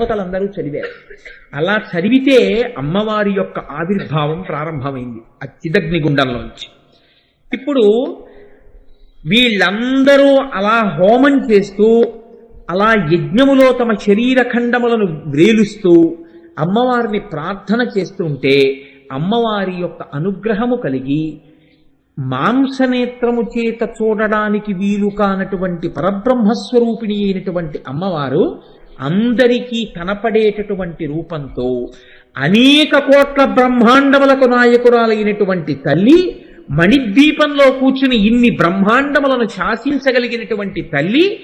దేవతలందరూ చదివారు. అలా చదివితే అమ్మవారి యొక్క ఆవిర్భావం ప్రారంభమైంది ఆ చిదగ్ని గుండంలోంచి. ఇప్పుడు వీళ్ళందరూ అలా హోమం చేస్తూ అలా యజ్ఞములో తమ శరీర ఖండములను వ్రేలుస్తూ అమ్మవారిని ప్రార్థన చేస్తుంటే అమ్మవారి యొక్క అనుగ్రహము కలిగి మాంసనేత్రము చేత చూడడానికి వీలు కానటువంటి పరబ్రహ్మస్వరూపిణి అయినటువంటి అమ్మవారు అందరికీ కనపడేటటువంటి రూపంతో అనేక కోట్ల బ్రహ్మాండములకు నాయకురాలైనటువంటి తల్లి మణిద్వీపంలో కూర్చుని ఇన్ని బ్రహ్మాండములను శాసించగలిగినటువంటి తల్లి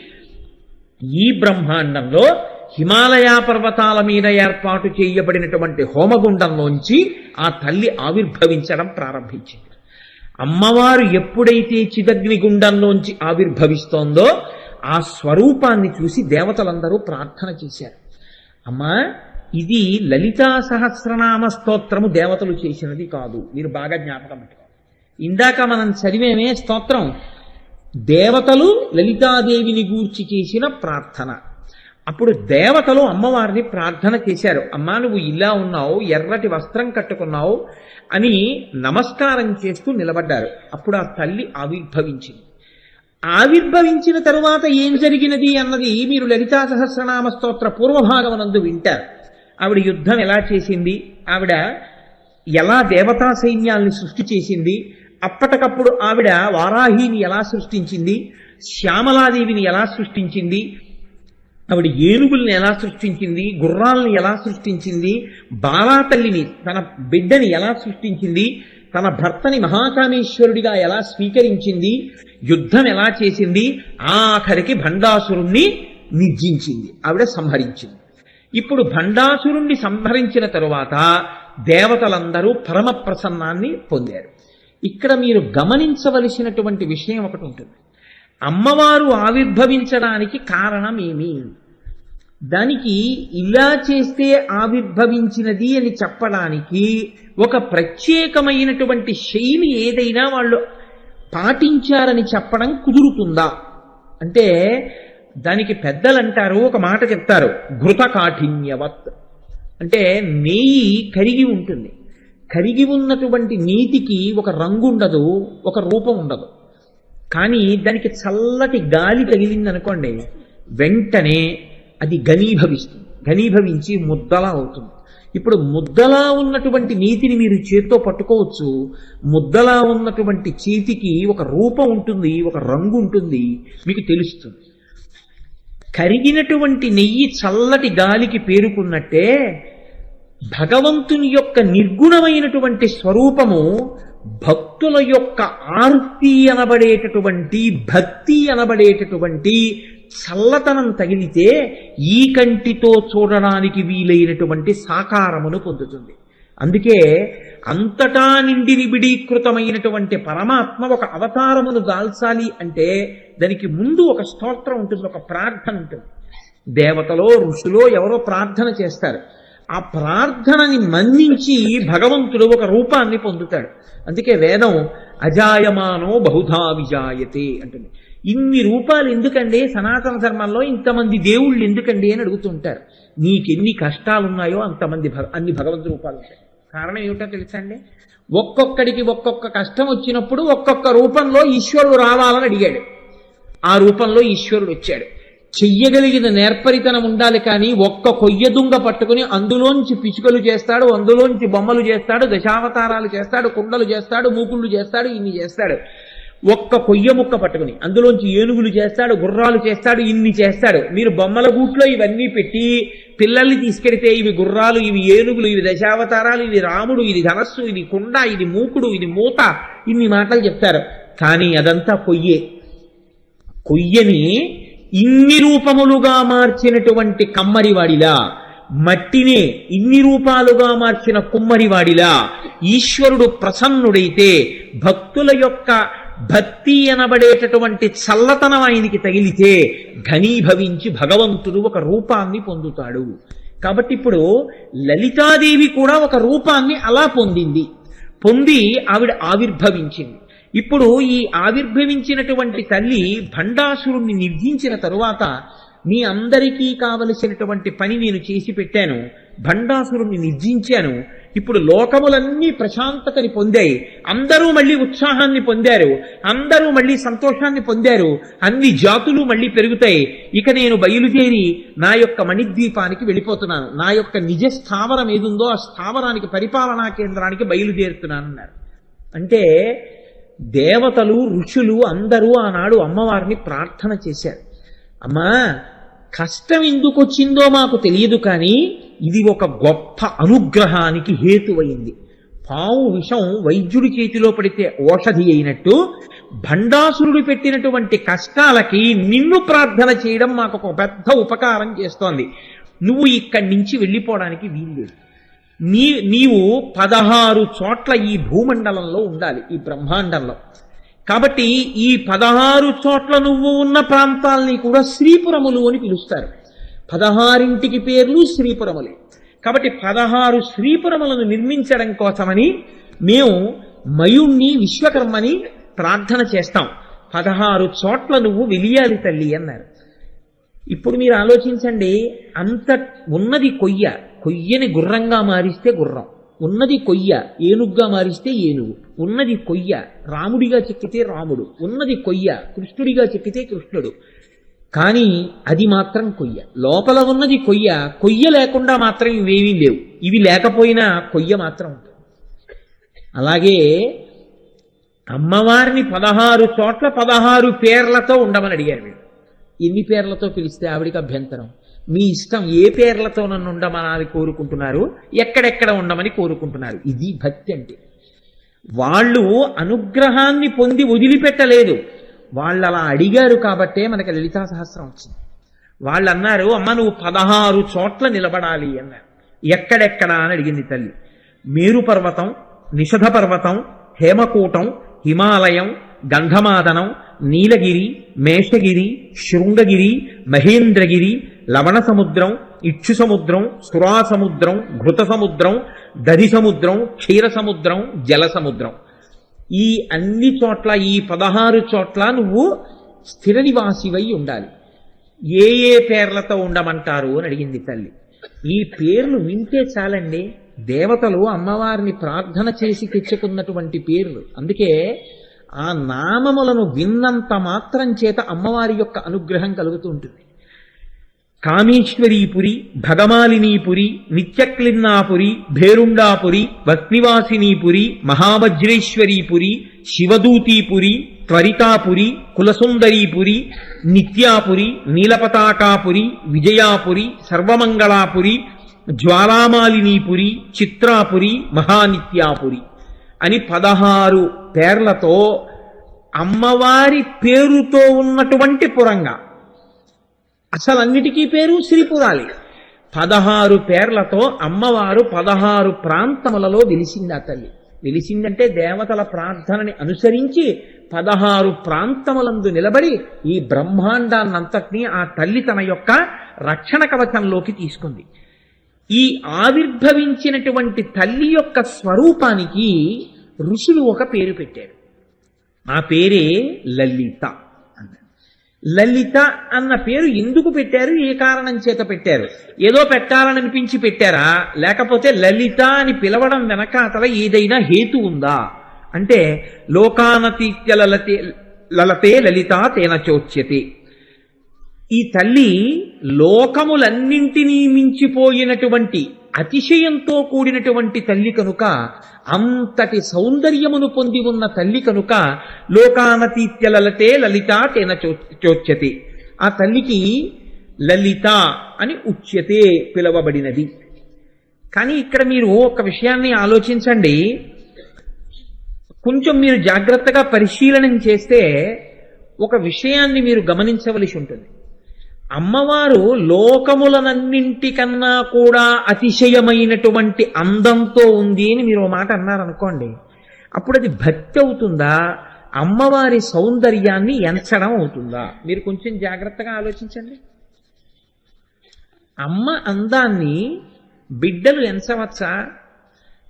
ఈ బ్రహ్మాండంలో హిమాలయ పర్వతాల మీద ఏర్పాటు చేయబడినటువంటి హోమగుండంలోంచి ఆ తల్లి ఆవిర్భవించడం ప్రారంభించింది. అమ్మవారు ఎప్పుడైతే చిదగ్ని గుండంలోంచి ఆవిర్భవిస్తోందో ఆ స్వరూపాన్ని చూసి దేవతలందరూ ప్రార్థన చేశారు. అమ్మా ఇది లలితా సహస్రనామ స్తోత్రము దేవతలు చేసినది కాదు. మీరు బాగా జ్ఞాపకం పెట్టుకోవాలి. ఇందాక మనం చదివేమే స్తోత్రం. దేవతలు లలితాదేవిని గూర్చి చేసిన ప్రార్థన. అప్పుడు దేవతలు అమ్మవారిని ప్రార్థన చేశారు. అమ్మా నువ్వు ఇలా ఉన్నావు ఎర్రటి వస్త్రం కట్టుకున్నావు అని నమస్కారం చేస్తూ నిలబడ్డారు. అప్పుడు ఆ తల్లి ఆవిర్భవించింది. ఆవిర్భవించిన తరువాత ఏం జరిగినది అన్నది మీరు లలితా సహస్రనామ స్తోత్ర పూర్వభాగమనందు వింటారు. ఆవిడ యుద్ధం ఎలా చేసింది? ఆవిడ ఎలా దేవతా సైన్యాల్ని సృష్టి చేసింది? అప్పటికప్పుడు ఆవిడ వారాహిని ఎలా సృష్టించింది? శ్యామలాదేవిని ఎలా సృష్టించింది? ఆవిడ ఏనుగుల్ని ఎలా సృష్టించింది? గుర్రాలను ఎలా సృష్టించింది? బాలాతల్లిని తన బిడ్డని ఎలా సృష్టించింది? తన భర్తని మహాకామేశ్వరుడిగా ఎలా స్వీకరించింది యుద్ధం ఎలా చేసింది ఆఖరికి భండాసురుణ్ణి నిర్జించింది ఆవిడ సంహరించింది. ఇప్పుడు భండాసురుణ్ణి సంహరించిన తరువాత దేవతలందరూ పరమ ప్రసన్నాన్ని పొందారు. ఇక్కడ మీరు గమనించవలసినటువంటి విషయం ఒకటి ఉంటుంది. అమ్మవారు ఆవిర్భవించడానికి కారణం ఏమి? దానికి ఇలా చేస్తే ఆవిర్భవించినది అని చెప్పడానికి ఒక ప్రత్యేకమైనటువంటి శైలి ఏదైనా వాళ్ళు పాటించారని చెప్పడం కుదురుతుందా? అంటే దానికి పెద్దలు అంటారు ఒక మాట చెప్తారు ఘృత కాఠిన్యవత్ అంటే నెయ్యి కరిగి ఉంటుంది. కరిగి ఉన్నటువంటి నీతికి ఒక రంగు ఉండదు ఒక రూపం ఉండదు. కానీ దానికి చల్లటి గాలి తగిలింది అనుకోండి వెంటనే అది ఘనీభవిస్తుంది ఘనీభవించి ముద్దలా అవుతుంది. ఇప్పుడు ముద్దలా ఉన్నటువంటి నీతిని మీరు చేత్తో పట్టుకోవచ్చు. ముద్దలా ఉన్నటువంటి చేతికి ఒక రూపం ఉంటుంది ఒక రంగు ఉంటుంది మీకు తెలుస్తుంది. కరిగినటువంటి నెయ్యి చల్లటి గాలికి పేరుకున్నట్టే భగవంతుని యొక్క నిర్గుణమైనటువంటి స్వరూపము భక్తుల యొక్క ఆర్తి అనబడేటటువంటి భక్తి అనబడేటటువంటి చల్లతనం తగిలితే ఈ కంటితో చూడడానికి వీలైనటువంటి సాకారమును పొందుతుంది. అందుకే అంతటా నిండి నిబిడీకృతమైనటువంటి పరమాత్మ ఒక అవతారమును దాల్చాలి అంటే దానికి ముందు ఒక స్తోత్రం ఉంటుంది ఒక ప్రార్థన ఉంటుంది. దేవతలో ఋషులో ఎవరో ప్రార్థన చేస్తారు. ఆ ప్రార్థనని మన్నించి భగవంతుడు ఒక రూపాన్ని పొందుతాడు. అందుకే వేదం అజాయమానో బహుధా విజాయతే అంటుంది. ఇన్ని రూపాలు ఎందుకండి? సనాతన ధర్మంలో ఇంతమంది దేవుళ్ళు ఎందుకండి అని అడుగుతుంటారు. నీకెన్ని కష్టాలున్నాయో అంతమంది భగ అన్ని భగవంతు రూపాలు ఉంటాయి. కారణం ఏమిటో తెలుసా అండి ఒక్కొక్కడికి ఒక్కొక్క కష్టం వచ్చినప్పుడు ఒక్కొక్క రూపంలో ఈశ్వరుడు రావాలని అడిగాడు. ఆ రూపంలో ఈశ్వరుడు వచ్చాడు. చెయ్యగలిగిన నేర్పరితనం ఉండాలి కానీ ఒక్క కొయ్య దుంగ పట్టుకుని అందులోంచి పిచుకలు చేస్తాడు అందులోంచి బొమ్మలు చేస్తాడు దశావతారాలు చేస్తాడు కుండలు చేస్తాడు మూకుళ్ళు చేస్తాడు ఇన్ని చేస్తాడు. ఒక్క కొయ్య ముక్క పట్టుకుని. అందులోంచి ఏనుగులు చేస్తాడు గుర్రాలు చేస్తాడు ఇన్ని చేస్తాడు. మీరు బొమ్మల గూట్లో ఇవన్నీ పెట్టి పిల్లల్ని తీసుకెడితే ఇవి గుర్రాలు ఇవి ఏనుగులు ఇవి దశావతారాలు ఇవి రాముడు ఇది ధనస్సు ఇది కుండ ఇది మూకుడు ఇది మూత ఇన్ని మాటలు చెప్తారు. కానీ అదంతా కొయ్యే కొయ్యని ఇన్ని రూపములుగా మార్చినటువంటి కమ్మరివాడిలా మట్టినే ఇన్ని రూపాలుగా మార్చిన కుమ్మరివాడిలా ఈశ్వరుడు ప్రసన్నుడైతే భక్తుల యొక్క భక్తి అనబడేటటువంటి చల్లతనం ఆయనకి తగిలితే ఘనీభవించి భగవంతుడు ఒక రూపాన్ని పొందుతాడు. కాబట్టి ఇప్పుడు లలితాదేవి కూడా ఒక రూపాన్ని అలా పొందింది. పొంది ఆవిడ ఆవిర్భవించింది. ఇప్పుడు ఈ ఆవిర్భవించినటువంటి తల్లి భండాసురుణ్ణి నిర్జించిన తరువాత మీ అందరికీ కావలసినటువంటి పని నేను చేసి పెట్టాను. భండాసురుణ్ణి నిర్జించాను. ఇప్పుడు లోకములన్నీ ప్రశాంతతని పొందాయి. అందరూ మళ్ళీ ఉత్సాహాన్ని పొందారు. అందరూ మళ్ళీ సంతోషాన్ని పొందారు. అన్ని జాతులు మళ్ళీ పెరుగుతాయి. ఇక నేను బయలుదేరి నా యొక్క మణిద్వీపానికి వెళ్ళిపోతున్నాను. నా యొక్క నిజ స్థావరం ఏదుందో ఆ స్థావరానికి పరిపాలనా కేంద్రానికి బయలుదేరుతున్నానన్నారు. అంటే దేవతలు ఋషులు అందరూ ఆనాడు అమ్మవారిని ప్రార్థన చేశారు. అమ్మా కష్టం ఎందుకు వచ్చిందో మాకు తెలియదు కానీ ఇది ఒక గొప్ప అనుగ్రహానికి హేతువైంది. పావు విషం వైద్యుడి చేతిలో పడితే ఓషధి అయినట్టు భండాసురుడు పెట్టినటువంటి కష్టాలకి నిన్ను ప్రార్థన చేయడం మాకు ఒక పెద్ద ఉపకారం చేస్తోంది. నువ్వు ఇక్కడి నుంచి వెళ్ళిపోవడానికి వీల్లేదు నీ నీవు పదహారు చోట్ల ఈ భూమండలంలో ఉండాలి ఈ బ్రహ్మాండంలో. కాబట్టి ఈ పదహారు చోట్ల నువ్వు ఉన్న ప్రాంతాల్ని కూడా శ్రీపురములు అని పిలుస్తారు. పదహారింటికి పేర్లు శ్రీపురములే. కాబట్టి పదహారు శ్రీపురములను నిర్మించడం కోసమని మేము మయుణ్ణి విశ్వకర్మని ప్రార్థన చేస్తాం. పదహారు చోట్ల నువ్వు వెలియాలి తల్లి అన్నారు. ఇప్పుడు మీరు ఆలోచించండి అంత ఉన్నది కొయ్య కొయ్యని గుర్రంగా మారిస్తే గుర్రం. ఉన్నది కొయ్య ఏనుగ్గా మారిస్తే ఏనుగు. ఉన్నది కొయ్య రాముడిగా చెక్కితే రాముడు. ఉన్నది కొయ్య కృష్ణుడిగా చెక్కితే కృష్ణుడు. కానీ అది మాత్రం కొయ్య. లోపల ఉన్నది కొయ్య. కొయ్య లేకుండా మాత్రం ఇవేమీ లేవు. ఇవి లేకపోయినా కొయ్య మాత్రం ఉంటుంది. అలాగే అమ్మవారిని పదహారు చోట్ల పదహారు పేర్లతో ఉండమని అడిగారు వీళ్ళు. ఎన్ని పేర్లతో పిలిస్తే ఆవిడికి అభ్యంతరం? మీ ఇష్టం ఏ పేర్లతో నన్ను ఉండమని కోరుకుంటున్నారు? ఎక్కడెక్కడ ఉండమని కోరుకుంటున్నారు? ఇది భక్తి అంటే. వాళ్ళు అనుగ్రహాన్ని పొంది వదిలిపెట్టలేదు. వాళ్ళు అలా అడిగారు కాబట్టే మనకి లలితా సహస్రం వచ్చింది. వాళ్ళు అన్నారు అమ్మ నువ్వు పదహారు చోట్ల నిలబడాలి అన్నారు. ఎక్కడెక్కడ? అని అడిగింది తల్లి. మేరు పర్వతం నిషధ పర్వతం హేమకూటం హిమాలయం గంధమాదనం నీలగిరి మేషగిరి శృంగగిరి మహేంద్రగిరి లవణ సముద్రం ఇక్షు సముద్రం సురా సముద్రం ఘృత సముద్రం దరి సముద్రం క్షీర సముద్రం జల సముద్రం ఈ అన్ని చోట్ల ఈ పదహారు చోట్ల నువ్వు స్థిర నివాసివై ఉండాలి. ఏ ఏ పేర్లతో ఉండమంటారు అని అడిగింది తల్లి. ఈ పేర్లు వింటే చాలండి. దేవతలు అమ్మవారిని ప్రార్థన చేసి తెచ్చుకున్నటువంటి పేర్లు. అందుకే ఆ నామములను విన్నంత మాత్రం చేత అమ్మవారి యొక్క అనుగ్రహం కలుగుతూ ఉంటుంది. కామేశ్వరీపురి భగమాలినీపురి నిత్యక్లిన్నాపురి భేరుండాపురి వస్నివాసినీపురి మహావజ్రేశ్వరీపురి శివదూతీపురి త్వరితాపురి కులసుందరీపురి నిత్యాపురి నీలపతాకాపురి విజయాపురి సర్వమంగళాపురి జ్వాలామాలినీపురి చిత్రాపురి మహానిత్యాపురి అని పదహారు పేర్లతో అమ్మవారి పేరుతో ఉన్నటువంటి పురంగా. అసలు అన్నిటికీ పేరు శ్రీపురాలి పదహారు పేర్లతో అమ్మవారు పదహారు ప్రాంతములలో వెలిసింది ఆ తల్లి వెలిసిందంటే దేవతల ప్రార్థనని అనుసరించి పదహారు ప్రాంతములందు నిలబడి ఈ బ్రహ్మాండాన్నంతటినీ ఆ తల్లి తన యొక్క రక్షణ కవచంలోకి తీసుకుంది. ఈ ఆవిర్భవించినటువంటి తల్లి యొక్క స్వరూపానికి ఋషులు ఒక పేరు పెట్టారు. ఆ పేరే లలిత. లలిత అన్న పేరు ఎందుకు పెట్టారు? ఏ కారణం చేత పెట్టారు? ఏదో పెట్టాలనిపించి పెట్టారా? లేకపోతే లలిత అని పిలవడం వెనకాతల ఏదైనా హేతు ఉందా? అంటే లోకానతీత్య లలతే లలతే లలిత తేన చోచ్యతే. ఈ తల్లి లోకములన్నింటినీ మించిపోయినటువంటి అతిశయంతో కూడినటువంటి తల్లి కనుక అంతటి సౌందర్యమును పొంది ఉన్న తల్లి కనుక లోకానతీత్య లలతే లలిత తేన చో చోచ్యతే. ఆ తల్లికి లలిత అని ఉచ్యతే పిలవబడినది. కానీ ఇక్కడ మీరు ఒక విషయాన్ని ఆలోచించండి. కొంచెం మీరు జాగ్రత్తగా పరిశీలనం చేస్తే ఒక విషయాన్ని మీరు గమనించవలసి ఉంటుంది. అమ్మవారు లోకములనన్నింటికన్నా కూడా అతిశయమైనటువంటి అందంతో ఉంది అని మీరు ఒక మాట అన్నారనుకోండి అప్పుడు అది భక్తి అవుతుందా? అమ్మవారి సౌందర్యాన్ని ఎంచడం అవుతుందా? మీరు కొంచెం జాగ్రత్తగా ఆలోచించండి. అమ్మ అందాన్ని బిడ్డలు ఎంచవచ్చా?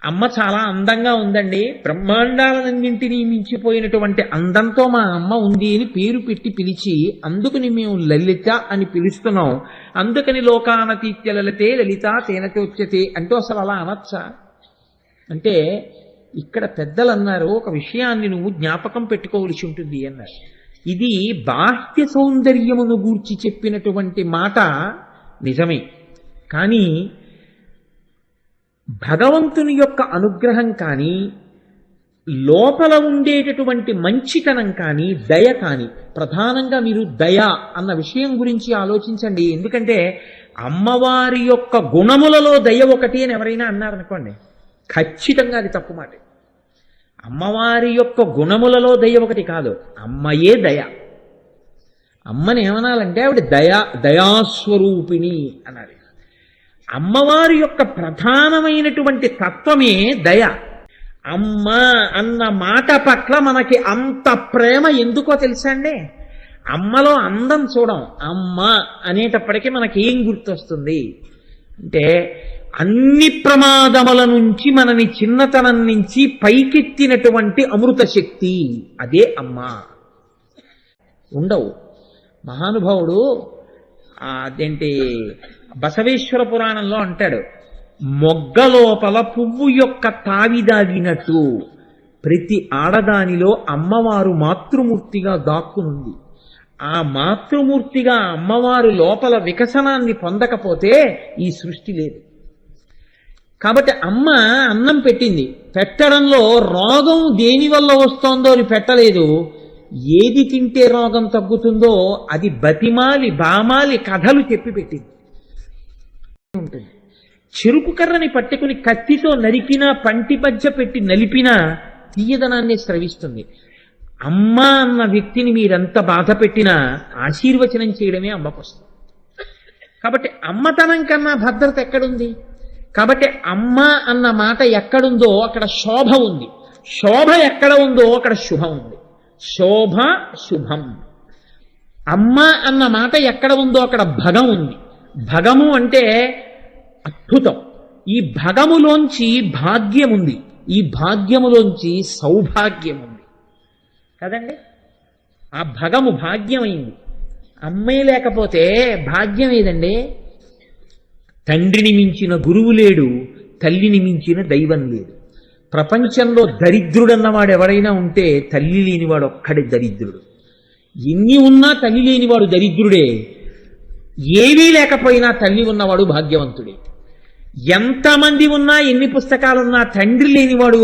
అమ్మ చాలా అందంగా ఉందండి. బ్రహ్మాండాలన్నింటినీ మించిపోయినటువంటి అందంతో మా అమ్మ ఉంది అని పేరు పెట్టి పిలిచి అందుకని మేము లలిత అని పిలుస్తున్నాం. అందుకని లోకానతీత్య లలితే లలిత తేనతోచ్యతే అంటూ అసలు అలా అనొచ్చా? అంటే ఇక్కడ పెద్దలు అన్నారు ఒక విషయాన్ని నువ్వు జ్ఞాపకం పెట్టుకోవలసి ఉంటుంది అన్నారు. ఇది బాహ్య సౌందర్యమును గూర్చి చెప్పినటువంటి మాట నిజమే. కానీ భగవంతుని యొక్క అనుగ్రహం కానీ లోపల ఉండేటటువంటి మంచితనం కానీ దయ కానీ ప్రధానంగా మీరు దయ అన్న విషయం గురించి ఆలోచించండి. ఎందుకంటే అమ్మవారి యొక్క గుణములలో దయ ఒకటి అని ఎవరైనా అన్నారనుకోండి ఖచ్చితంగా అది తప్పు మాట. అమ్మవారి యొక్క గుణములలో దయ ఒకటి కాదు అమ్మయే దయ. అమ్మని ఏమనాలంటే ఆవిడ దయా దయాస్వరూపిణి అనాలి. అమ్మవారి యొక్క ప్రధానమైనటువంటి తత్వమే దయ. అమ్మ అన్న మాట పట్ల మనకి అంత ప్రేమ ఎందుకో తెలుసా అండి అమ్మలో అందం చూడం అమ్మ అనేటప్పటికీ మనకి ఏం గుర్తొస్తుంది? అంటే అన్ని ప్రమాదముల నుంచి మనని చిన్నతనం నుంచి పైకెత్తినటువంటి అమృత శక్తి అదే అమ్మ. ఉండవు. మహానుభావుడు అదేంటి? బసవేశ్వర పురాణంలో అంటాడు మొగ్గ లోపల పువ్వు యొక్క తావిదాగినట్టు ప్రతి ఆడదానిలో అమ్మవారు మాతృమూర్తిగా దాక్కునుంది. ఆ మాతృమూర్తిగా అమ్మవారు లోపల వికసనాన్ని పొందకపోతే ఈ సృష్టి లేదు. కాబట్టి అమ్మ అన్నం పెట్టింది. పెట్టడంలో రోగం దేని వల్ల వస్తోందో అని పెట్టలేదు. ఏది తింటే రోగం తగ్గుతుందో అది బతిమాలి బామాలి కథలు చెప్పి పెట్టింది. ఉంటుంది. చెరుకు కర్రని పట్టుకుని కత్తితో నరికినా పంటి పజ్జ పెట్టి నలిపినా తీయదనాన్ని స్రవిస్తుంది. అమ్మ అన్న వ్యక్తిని మీరెంత బాధ పెట్టినా ఆశీర్వచనం చేయడమే అమ్మకొస్తుంది. కాబట్టి అమ్మతనం కన్నా భద్రత ఎక్కడుంది? కాబట్టి అమ్మ అన్న మాట ఎక్కడుందో అక్కడ శోభ ఉంది. శోభ ఎక్కడ ఉందో అక్కడ శుభం ఉంది. శోభ శుభం. అమ్మ అన్న మాట ఎక్కడ ఉందో అక్కడ భగం ఉంది. భగము అంటే అద్భుతం. ఈ భగములోంచి భాగ్యం ఉంది ఈ భాగ్యములోంచి సౌభాగ్యం ఉంది కదండి? ఆ భగము భాగ్యమైంది. అమ్మే లేకపోతే భాగ్యం ఏదండి? తండ్రిని మించిన గురువు లేడు తల్లిని మించిన దైవం లేదు. ప్రపంచంలో దరిద్రుడన్నవాడు ఎవరైనా ఉంటే తల్లి లేనివాడు ఒక్కడే దరిద్రుడు. ఎన్ని ఉన్నా తల్లి లేనివాడు దరిద్రుడే. ఏమీ లేకపోయినా తల్లి ఉన్నవాడు భాగ్యవంతుడే. ఎంతమంది ఉన్నా ఎన్ని పుస్తకాలున్నా తండ్రి లేనివాడు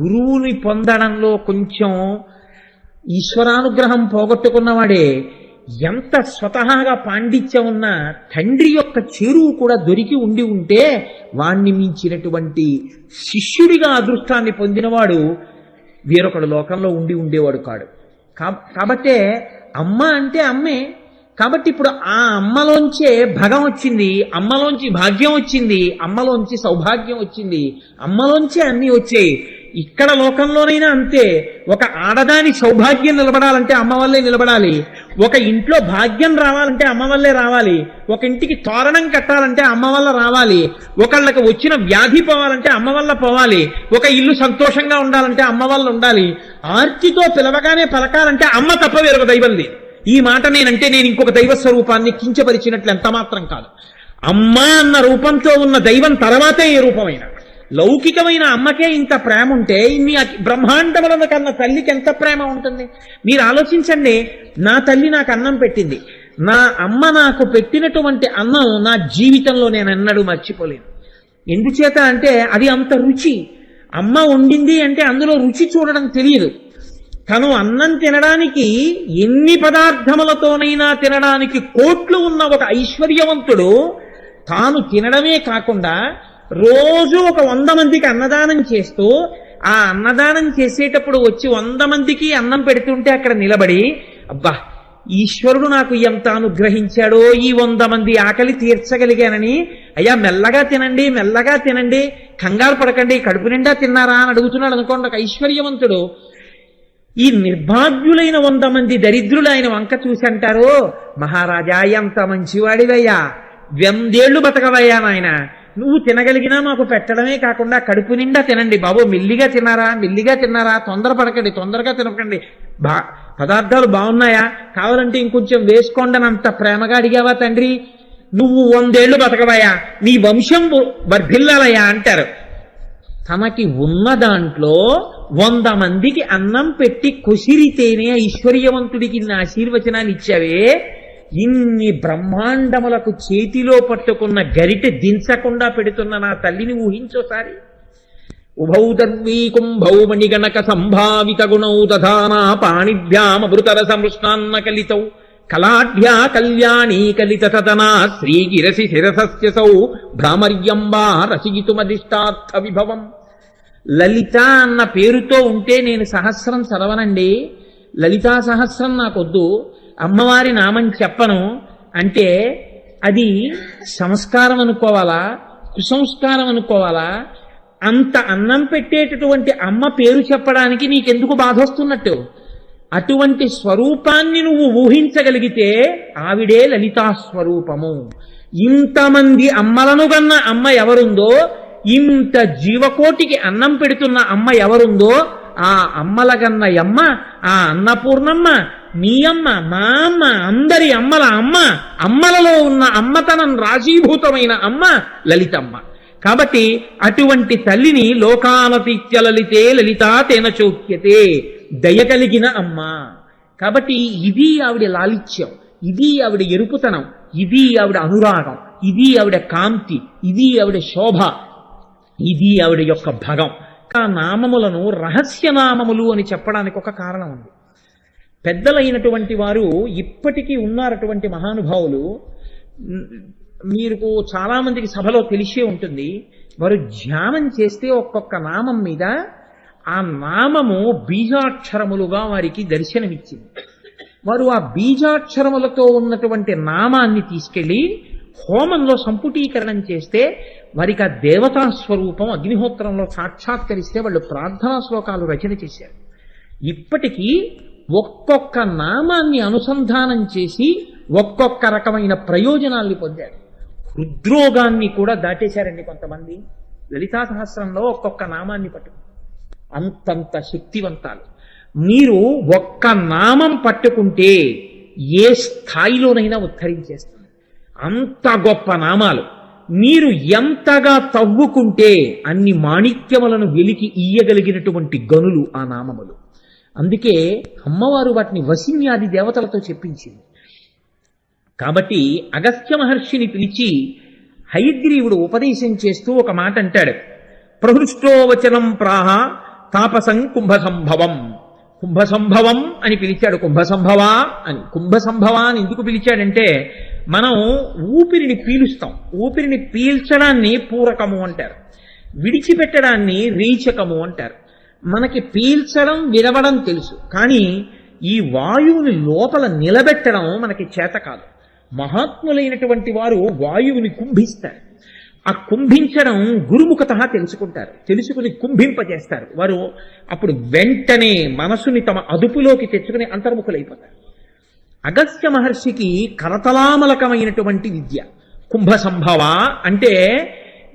గురువుని పొందడంలో కొంచెం ఈశ్వరానుగ్రహం పోగొట్టుకున్నవాడే. ఎంత స్వతహాగా పాండిత్యం ఉన్నా తండ్రి యొక్క చేరువు కూడా దొరికి ఉండి ఉంటే వాణ్ణి మించినటువంటి శిష్యుడిగా అదృష్టాన్ని పొందినవాడు వేరొకడు లోకంలో ఉండి ఉండేవాడు కాడు. కా- కాబట్టే అమ్మ అంటే అమ్మే. కాబట్టి ఇప్పుడు ఆ అమ్మలోంచే భగం వచ్చింది అమ్మలోంచి భాగ్యం వచ్చింది అమ్మలోంచి సౌభాగ్యం వచ్చింది అమ్మలోంచే అన్నీ వచ్చాయి. ఇక్కడ లోకంలోనైనా అంతే. ఒక ఆడదాని సౌభాగ్యం నిలబడాలంటే అమ్మ వల్లే నిలబడాలి. ఒక ఇంట్లో భాగ్యం రావాలంటే అమ్మ వల్లే రావాలి. ఒక ఇంటికి తోరణం కట్టాలంటే అమ్మ వల్ల రావాలి. ఒకళ్ళకి వచ్చిన వ్యాధి పోవాలంటే అమ్మ వల్ల పోవాలి. ఒక ఇల్లు సంతోషంగా ఉండాలంటే అమ్మ వల్ల ఉండాలి. ఆర్తితో పిలవగానే పలకాలంటే అమ్మ తప్ప వేరొక దైవం లేదు. ఈ మాట నేనంటే నేను ఇంకొక దైవ స్వరూపాన్ని కించపరిచినట్లు ఎంత మాత్రం కాదు. అమ్మ అన్న రూపంతో ఉన్న దైవం తర్వాతే ఏ రూపమైన. లౌకికమైన అమ్మకే ఇంత ప్రేమ ఉంటే ఇన్ని బ్రహ్మాండములను కన్న తల్లికి ఎంత ప్రేమ ఉంటుంది? మీరు ఆలోచించండి నా తల్లి నాకు అన్నం పెట్టింది. నా అమ్మ నాకు పెట్టినటువంటి అన్నం నా జీవితంలో నేను ఎన్నడూ మర్చిపోలేను. ఎందుచేత అంటే అది అంత రుచి. అమ్మ వండింది అంటే అందులో రుచి చూడడం తెలియదు. తను అన్నం తినడానికి ఎన్ని పదార్థములతోనైనా తినడానికి కోట్లు ఉన్న ఒక ఐశ్వర్యవంతుడు తాను తినడమే కాకుండా రోజు ఒక వంద మందికి అన్నదానం చేస్తూ ఆ అన్నదానం చేసేటప్పుడు వచ్చి వంద మందికి అన్నం పెడుతుంటే అక్కడ నిలబడి అబ్బా ఈశ్వరుడు నాకు ఎంత అనుగ్రహించాడో ఈ వంద మంది ఆకలి తీర్చగలిగానని అయ్యా మెల్లగా తినండి మెల్లగా తినండి కంగారు పడకండి కడుపు నిండా తిన్నారా అని అడుగుతున్నాడు అనుకోండి ఒక ఐశ్వర్యవంతుడు. ఈ నిర్భాగ్యులైన వంద మంది దరిద్రులు ఆయన వంక చూసి అంటారు మహారాజా ఎంత మంచివాడివయ్యా. వెందేళ్ళు బతకవయ్యా నాయన. నువ్వు తినగలిగినా మాకు పెట్టడమే కాకుండా కడుపు నిండా తినండి బాబు. మెల్లిగా తిన్నారా? మెల్లిగా తిన్నారా? తొందర పడకండి తొందరగా తినకండి. బా పదార్థాలు బాగున్నాయా? కావాలంటే ఇంకొంచెం వేసుకోండి అంత ప్రేమగా అడిగావా తండ్రి? నువ్వు వందేళ్ళు బతకవయ్యా. నీ వంశం వర్ధిల్లాలయా అంటారు. తనకి ఉన్న దాంట్లో వంద మందికి అన్నం పెట్టి కుసిరితేనే ఐశ్వర్యవంతుడికి నా ఆశీర్వచనాలు ఇచ్చావే? ఇన్ని బ్రహ్మాండములకు చేతిలో పట్టుకున్న గరిటె దించకుండా పెడుతున్న నా తల్లిని ఊహించోసారి ఉభౌ కుంభౌ మణిగణక సంభావిత గుణౌ దధానా పాణిభ్యామృతర సమృష్ణాన్న కలితౌ కళాఢ్యా కళ్యాణీ కలిత తదనా శ్రీగిరసి శిరసస్యసౌ భ్రామర్యంబా రసిగితుమదిష్టార్థ విభవం. లలిత అన్న పేరుతో ఉంటే నేను సహస్రం చదవనండి. లలితా సహస్రం నాకొద్దు. అమ్మవారి నామం చెప్పను అంటే అది సంస్కారం అనుకోవాలా కుసంస్కారం అనుకోవాలా? అంత అన్నం పెట్టేటటువంటి అమ్మ పేరు చెప్పడానికి నీకెందుకు బాధ వస్తున్నట్టు అటువంటి స్వరూపాన్ని నువ్వు ఊహించగలిగితే ఆవిడే లలితా స్వరూపము. ఇంతమంది అమ్మలను కన్న అమ్మ ఎవరుందో ఇంత జీవకోటికి అన్నం పెడుతున్న అమ్మ ఎవరుందో ఆ అమ్మల కన్న అమ్మ ఆ అన్నపూర్ణమ్మ మీ అమ్మ మా అమ్మ అందరి అమ్మల అమ్మ అమ్మలలో ఉన్న అమ్మతనం రాశీభూతమైన అమ్మ లలితమ్మ. కాబట్టి అటువంటి తల్లిని లోకానతిత్య లలితే లలితా తేన చౌక్యతే. దయ కలిగిన అమ్మ. కాబట్టి ఇది ఆవిడ లాలిత్యం ఇది ఆవిడ ఎరుపుతనం ఇది ఆవిడ అనురాగం ఇది ఆవిడ కాంతి ఇది ఆవిడ శోభ ఇది ఆవిడ యొక్క భగం. ఆ నామములను రహస్య నామములు అని చెప్పడానికి ఒక కారణం ఉంది. పెద్దలైనటువంటి వారు ఇప్పటికీ ఉన్నారటువంటి మహానుభావులు. మీరు మీకు సభలో తెలిసే ఉంటుంది. వారు ధ్యానం చేస్తే ఒక్కొక్క నామం మీద ఆ నామము బీజాక్షరములుగా వారికి దర్శనమిచ్చింది. వారు ఆ బీజాక్షరములతో ఉన్నటువంటి నామాన్ని తీసుకెళ్ళి హోమంలో సంపుటీకరణం చేస్తే వారికి ఆ దేవతా స్వరూపం అగ్నిహోత్రంలో సాక్షాత్కరిస్తే వాళ్ళు ప్రార్థనా శ్లోకాలు రచన చేశారు. ఇప్పటికీ ఒక్కొక్క నామాన్ని అనుసంధానం చేసి ఒక్కొక్క రకమైన ప్రయోజనాల్ని పొందారు హృద్రోగాన్ని కూడా దాటేశారండి కొంతమంది. లలితా సహస్రంలో ఒక్కొక్క నామాన్ని పట్టుకు అంతంత శక్తివంతాలు. మీరు ఒక్క నామం పట్టుకుంటే ఏ స్థాయిలోనైనా ఉద్ధరించేస్తుంది. అంత గొప్ప నామాలు. మీరు ఎంతగా తవ్వుకుంటే అన్ని మాణిక్యములను వెలికి ఇయ్యగలిగినటువంటి గనులు ఆ నామములు. అందుకే అమ్మవారు వాటిని వసిన్యాది దేవతలతో చెప్పించింది. కాబట్టి అగస్త్య మహర్షిని పిలిచి హయగ్రీవుడు ఉపదేశం చేస్తూ ఒక మాట అంటాడు. ప్రహృష్టోవచనం ప్రాహ తాపసం కుంభ సంభవం కుంభ సంభవం అని పిలిచాడు. కుంభ సంభవ అని. కుంభ సంభవ అని ఎందుకు పిలిచాడంటే మనం ఊపిరిని పీలుస్తాం. ఊపిరిని పీల్చడాన్ని పూరకము అంటారు. విడిచిపెట్టడాన్ని రీచకము అంటారు. మనకి పీల్చడం విడవడం తెలుసు. కానీ ఈ వాయువుని లోపల నిలబెట్టడం మనకి చేత కాదు. మహాత్ములైనటువంటి వారు వాయువుని కుంభిస్తారు. ఆ కుంభించడం గురుముఖత తెలుసుకుంటారు. తెలుసుకుని కుంభింపజేస్తారు. వారు అప్పుడు వెంటనే మనసుని తమ అదుపులోకి తెచ్చుకుని అంతర్ముఖులైపోతారు. అగస్త్య మహర్షికి కరతలామలకమైనటువంటి విద్య. కుంభ సంభవ అంటే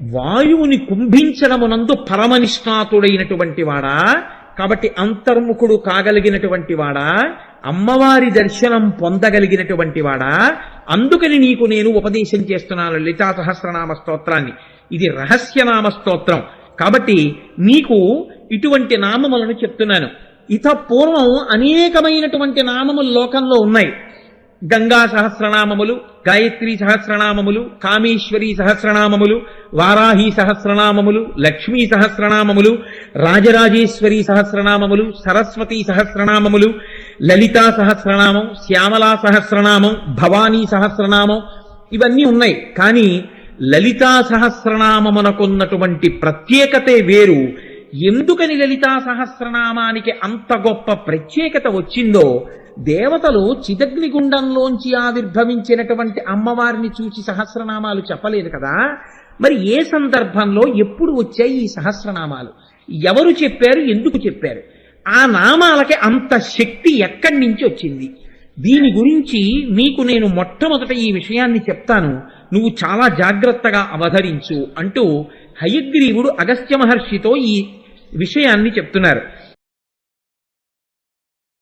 వాయువుని కుంభించడమునందు పరమనిష్ణాతుడైనటువంటి వాడా కాబట్టి అంతర్ముఖుడు కాగలిగినటువంటి వాడా అమ్మవారి దర్శనం పొందగలిగినటువంటి వాడా అందుకని నీకు నేను ఉపదేశం చేస్తున్నాను లలితా సహస్రనామ స్తోత్రాన్ని. ఇది రహస్యనామ స్తోత్రం. కాబట్టి నీకు ఇటువంటి నామములను చెప్తున్నాను. ఇత పూర్వం అనేకమైనటువంటి నామములు లోకంలో ఉన్నాయి. గంగా సహస్రనామములు గాయత్రి సహస్రనామములు కామేశ్వరి సహస్రనామములు వారాహి సహస్రనామములు లక్ష్మీ సహస్రనామములు రాజరాజేశ్వరి సహస్రనామములు సరస్వతి సహస్రనామములు లలితా సహస్రనామం శ్యామలా సహస్రనామం భవానీ సహస్రనామం ఇవన్నీ ఉన్నాయి. కానీ లలితా సహస్రనామమునకున్నటువంటి ప్రత్యేకతే వేరు. ఎందుకని లలితా సహస్రనామానికి అంత గొప్ప ప్రత్యేకత వచ్చిందో దేవతలు చిదగ్నిగుండంలోంచి ఆవిర్భవించినటువంటి అమ్మవారిని చూసి సహస్రనామాలు చెప్పలేదు కదా. మరి ఏ సందర్భంలో ఎప్పుడు వచ్చాయి ఈ సహస్రనామాలు? ఎవరు చెప్పారు? ఎందుకు చెప్పారు? ఆ నామాలకి అంత శక్తి ఎక్కడి నుంచి వచ్చింది? దీని గురించి నీకు నేను మొట్టమొదట ఈ విషయాన్ని చెప్తాను. నువ్వు చాలా జాగ్రత్తగా అవధరించు అంటూ హయగ్రీవుడు అగస్త్య మహర్షితో ఈ విషయాన్ని చెప్తున్నారు.